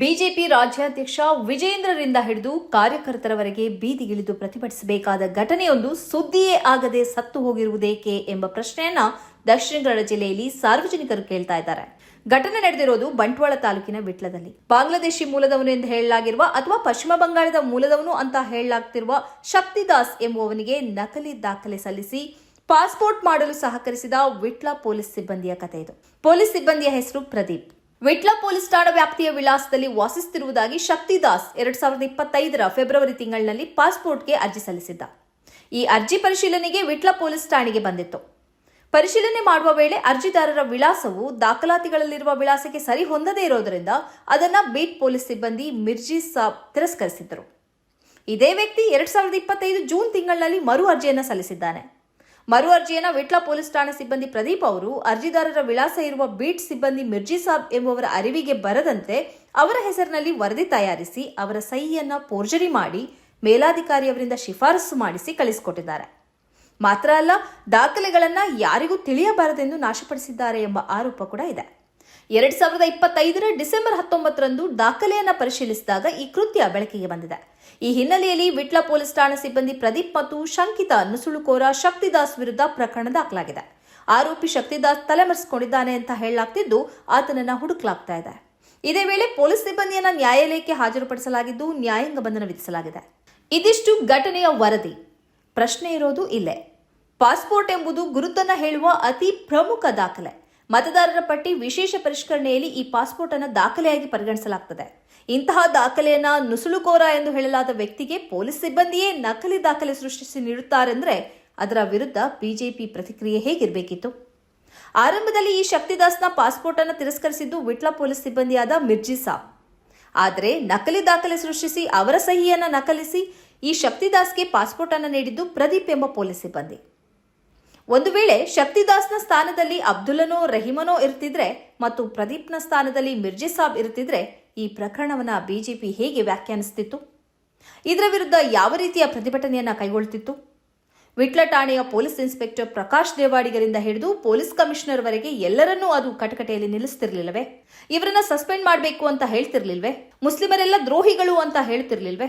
BJP ರಾಜ್ಯಾಧ್ಯಕ್ಷ ವಿಜೇಂದ್ರರಿಂದ ಹಿಡಿದು ಕಾರ್ಯಕರ್ತರವರೆಗೆ ಬೀದಿಗಿಳಿದು ಪ್ರತಿಭಟಿಸಬೇಕಾದ ಘಟನೆಯೊಂದು ಸುದ್ದಿಯೇ ಆಗದೆ ಸತ್ತು ಹೋಗಿರುವುದೇಕೆ ಎಂಬ ಪ್ರಶ್ನೆಯನ್ನ ದಕ್ಷಿಣ ಕನ್ನಡ ಜಿಲ್ಲೆಯಲ್ಲಿ ಸಾರ್ವಜನಿಕರು ಕೇಳ್ತಾ ಇದ್ದಾರೆ. ಘಟನೆ ನಡೆದಿರೋದು ಬಂಟ್ವಾಳ ತಾಲೂಕಿನ ವಿಟ್ಲದಲ್ಲಿ ಬಾಂಗ್ಲಾದೇಶಿ ಮೂಲದವನು ಎಂದು ಹೇಳಲಾಗಿರುವ ಅಥವಾ ಪಶ್ಚಿಮ ಬಂಗಾಳದ ಮೂಲದವನು ಅಂತ ಹೇಳಲಾಗ್ತಿರುವ ಶಕ್ತಿದಾಸ್ ಎಂಬುವವನಿಗೆ ನಕಲಿ ದಾಖಲೆ ಸಲ್ಲಿಸಿ ಪಾಸ್ಪೋರ್ಟ್ ಮಾಡಲು ಸಹಕರಿಸಿದ ವಿಟ್ಲ ಪೊಲೀಸ್ ಸಿಬ್ಬಂದಿಯ ಕಥೆ ಇದು. ಪೊಲೀಸ್ ಸಿಬ್ಬಂದಿಯ ಹೆಸರು ಪ್ರದೀಪ್. ವಿಟ್ಲ ಪೊಲೀಸ್ ಠಾಣಾ ವ್ಯಾಪ್ತಿಯ ವಿಳಾಸದಲ್ಲಿ ವಾಸಿಸುತ್ತಿರುವುದಾಗಿ ಶಕ್ತಿದಾಸ್ ಎರಡ್ ಸಾವಿರದ ಇಪ್ಪತ್ತೈದರ ಫೆಬ್ರವರಿ ತಿಂಗಳಿನಲ್ಲಿ ಪಾಸ್ಪೋರ್ಟ್ಗೆ ಅರ್ಜಿ ಸಲ್ಲಿಸಿದ್ದ. ಈ ಅರ್ಜಿ ಪರಿಶೀಲನೆಗೆ ವಿಟ್ಲ ಪೊಲೀಸ್ ಠಾಣೆಗೆ ಬಂದಿತ್ತು. ಪರಿಶೀಲನೆ ಮಾಡುವ ವೇಳೆ ಅರ್ಜಿದಾರರ ವಿಳಾಸವು ದಾಖಲಾತಿಗಳಲ್ಲಿರುವ ವಿಳಾಸಕ್ಕೆ ಸರಿ ಹೊಂದದೇ ಇರೋದರಿಂದ ಅದನ್ನು ಬೀಟ್ ಪೊಲೀಸ್ ಸಿಬ್ಬಂದಿ ಮಿರ್ಜಿ ಸಾಬ್ ತಿರಸ್ಕರಿಸಿದ್ದರು. ಇದೇ ವ್ಯಕ್ತಿ ಎರಡ್ ಸಾವಿರದ ಇಪ್ಪತ್ತೈದು ಜೂನ್ ತಿಂಗಳಿನಲ್ಲಿ ಮರು ಅರ್ಜಿಯನ್ನು ಸಲ್ಲಿಸಿದ್ದಾನೆ. ಮರು ಅರ್ಜಿಯನ್ನು ವಿಟ್ಲ ಪೊಲೀಸ್ ಠಾಣೆ ಸಿಬ್ಬಂದಿ ಪ್ರದೀಪ್ ಅವರು, ಅರ್ಜಿದಾರರ ವಿಳಾಸ ಇರುವ ಬೀಟ್ ಸಿಬ್ಬಂದಿ ಮಿರ್ಜಿ ಸಾಬ್ ಎಂಬುವರ ಅರಿವಿಗೆ ಬರದಂತೆ ಅವರ ಹೆಸರಿನಲ್ಲಿ ವರದಿ ತಯಾರಿಸಿ ಅವರ ಸಹಿಯನ್ನ ಪೋರ್ಜರಿ ಮಾಡಿ ಮೇಲಾಧಿಕಾರಿಯವರಿಂದ ಶಿಫಾರಸು ಮಾಡಿಸಿ ಕಳಿಸಿಕೊಟ್ಟಿದ್ದಾರೆ. ಮಾತ್ರ ಅಲ್ಲ, ದಾಖಲೆಗಳನ್ನು ಯಾರಿಗೂ ತಿಳಿಯಬಾರದೆಂದು ನಾಶಪಡಿಸಿದ್ದಾರೆ ಎಂಬ ಆರೋಪ ಕೂಡ ಇದೆ. ಎರಡ್ ಸಾವಿರದ ಇಪ್ಪತ್ತೈದರ ಡಿಸೆಂಬರ್ ಹತ್ತೊಂಬತ್ತರಂದು ದಾಖಲೆಯನ್ನು ಪರಿಶೀಲಿಸಿದಾಗ ಈ ಕೃತ್ಯ ಬೆಳಕಿಗೆ ಬಂದಿದೆ. ಈ ಹಿನ್ನೆಲೆಯಲ್ಲಿ ವಿಟ್ಲ ಪೊಲೀಸ್ ಠಾಣಾ ಸಿಬ್ಬಂದಿ ಪ್ರದೀಪ್ ಮತ್ತು ಶಂಕಿತ ನುಸುಳುಕೋರ ಶಕ್ತಿದಾಸ್ ವಿರುದ್ಧ ಪ್ರಕರಣ ದಾಖಲಾಗಿದೆ. ಆರೋಪಿ ಶಕ್ತಿದಾಸ್ ತಲೆಮರೆಸಿಕೊಂಡಿದ್ದಾನೆ ಅಂತ ಹೇಳಲಾಗ್ತಿದ್ದು ಆತನನ್ನ ಹುಡುಕಲಾಗ್ತಾ ಇದೆ. ಇದೇ ವೇಳೆ ಪೊಲೀಸ್ ಸಿಬ್ಬಂದಿಯನ್ನ ನ್ಯಾಯಾಲಯಕ್ಕೆ ಹಾಜರುಪಡಿಸಲಾಗಿದ್ದು ನ್ಯಾಯಾಂಗ ಬಂಧನ ವಿಧಿಸಲಾಗಿದೆ. ಇದಿಷ್ಟು ಘಟನೆಯ ವರದಿ. ಪ್ರಶ್ನೆ ಇರೋದು ಇಲ್ಲೇ. ಪಾಸ್ಪೋರ್ಟ್ ಎಂಬುದು ಗುರುತನ್ನ ಹೇಳುವ ಅತಿ ಪ್ರಮುಖ ದಾಖಲೆ. ಮತದಾರರ ಪಟ್ಟಿ ವಿಶೇಷ ಪರಿಷ್ಕರಣೆಯಲ್ಲಿ ಈ ಪಾಸ್ಪೋರ್ಟ್ ಅನ್ನು ದಾಖಲೆಯಾಗಿ ಪರಿಗಣಿಸಲಾಗುತ್ತದೆ ಇಂತಹ ದಾಖಲೆಯನ್ನ ನುಸುಳುಕೋರ ಎಂದು ಹೇಳಲಾದ ವ್ಯಕ್ತಿಗೆ ಪೊಲೀಸ್ ಸಿಬ್ಬಂದಿಯೇ ನಕಲಿ ದಾಖಲೆ ಸೃಷ್ಟಿಸಿ ನೀಡುತ್ತಾರೆಂದ್ರೆ ಅದರ ವಿರುದ್ಧ ಬಿಜೆಪಿ ಪ್ರತಿಕ್ರಿಯೆ ಹೇಗಿರಬೇಕಿತ್ತು? ಆರಂಭದಲ್ಲಿ ಈ ಶಕ್ತಿದಾಸ್ನ ಪಾಸ್ಪೋರ್ಟ್ ಅನ್ನು ತಿರಸ್ಕರಿಸಿದ್ದು ವಿಟ್ಲ ಪೊಲೀಸ್ ಸಿಬ್ಬಂದಿಯಾದ ಮಿರ್ಜಿ ಸಾಬ್. ಆದರೆ ನಕಲಿ ದಾಖಲೆ ಸೃಷ್ಟಿಸಿ ಅವರ ಸಹಿಯನ್ನ ನಕಲಿಸಿ ಈ ಶಕ್ತಿದಾಸ್ಗೆ ಪಾಸ್ಪೋರ್ಟ್ ಅನ್ನು ನೀಡಿದ್ದು ಪ್ರದೀಪ್ ಎಂಬ ಪೊಲೀಸ್ ಸಿಬ್ಬಂದಿ. ಒಂದು ವೇಳೆ ಶಕ್ತಿದಾಸ್ನ ಸ್ಥಾನದಲ್ಲಿ ಅಬ್ದುಲ್ಲನೋ ರಹಿಮನೋ ಇರ್ತಿದ್ರೆ ಮತ್ತು ಪ್ರದೀಪ್ನ ಸ್ಥಾನದಲ್ಲಿ ಮಿರ್ಜಿ ಸಾಬ್ ಇರ್ತಿದ್ರೆ ಈ ಪ್ರಕರಣವನ್ನ ಬಿಜೆಪಿ ಹೇಗೆ ವ್ಯಾಖ್ಯಾನಿಸ್ತಿತ್ತು? ಇದರ ವಿರುದ್ಧ ಯಾವ ರೀತಿಯ ಪ್ರತಿಭಟನೆಯನ್ನ ಕೈಗೊಳ್ತಿತ್ತು? ವಿಟ್ಲ ಠಾಣೆಯ ಪೊಲೀಸ್ ಇನ್ಸ್ಪೆಕ್ಟರ್ ಪ್ರಕಾಶ್ ದೇವಾಡಿಗರಿಂದ ಹಿಡಿದು ಪೊಲೀಸ್ ಕಮಿಷನರ್ ವರೆಗೆ ಎಲ್ಲರನ್ನೂ ಅದು ಕಟಕಟೆಯಲ್ಲಿ ನಿಲ್ಲಿಸ್ತಿರ್ಲಿಲ್ಲವೇ ಇವರನ್ನ ಸಸ್ಪೆಂಡ್ ಮಾಡಬೇಕು ಅಂತ ಹೇಳ್ತಿರ್ಲಿಲ್ವೇ? ಮುಸ್ಲಿಮರೆಲ್ಲ ದ್ರೋಹಿಗಳು ಅಂತ ಹೇಳ್ತಿರ್ಲಿಲ್ವೇ?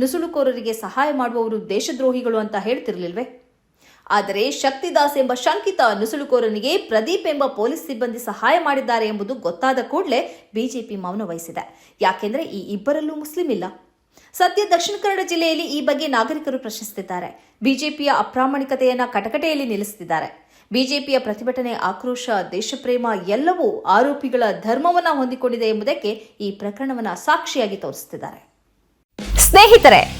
ನುಸುಳುಕೋರರಿಗೆ ಸಹಾಯ ಮಾಡುವವರು ದೇಶದ್ರೋಹಿಗಳು ಅಂತ ಹೇಳ್ತಿರ್ಲಿಲ್ವೇ? ಆದರೆ ಶಕ್ತಿದಾಸ್ ಎಂಬ ಶಂಕಿತ ನುಸುಳುಕೋರನಿಗೆ ಪ್ರದೀಪ್ ಎಂಬ ಪೊಲೀಸ್ ಸಿಬ್ಬಂದಿ ಸಹಾಯ ಮಾಡಿದ್ದಾರೆ ಎಂಬುದು ಗೊತ್ತಾದ ಕೂಡಲೇ ಬಿಜೆಪಿ ಮೌನ ವಹಿಸಿದೆ. ಯಾಕೆಂದ್ರೆ ಈ ಇಬ್ಬರಲ್ಲೂ ಮುಸ್ಲಿಂ ಇಲ್ಲ. ಸದ್ಯ ದಕ್ಷಿಣ ಕನ್ನಡ ಜಿಲ್ಲೆಯಲ್ಲಿ ಈ ಬಗ್ಗೆ ನಾಗರಿಕರು ಪ್ರಶ್ನಿಸುತ್ತಿದ್ದಾರೆ. ಬಿಜೆಪಿಯ ಅಪ್ರಾಮಾಣಿಕತೆಯನ್ನ ಕಟಕಟೆಯಲ್ಲಿ ನಿಲ್ಲಿಸುತ್ತಿದ್ದಾರೆ. ಬಿಜೆಪಿಯ ಪ್ರತಿಭಟನೆ, ಆಕ್ರೋಶ, ದೇಶಪ್ರೇಮ ಎಲ್ಲವೂ ಆರೋಪಿಗಳ ಧರ್ಮವನ್ನ ಹೊಂದಿಕೊಂಡಿದೆ ಎಂಬುದಕ್ಕೆ ಈ ಪ್ರಕರಣವನ್ನ ಸಾಕ್ಷಿಯಾಗಿ ತೋರಿಸುತ್ತಿದ್ದಾರೆ. ಸ್ನೇಹಿತರೆ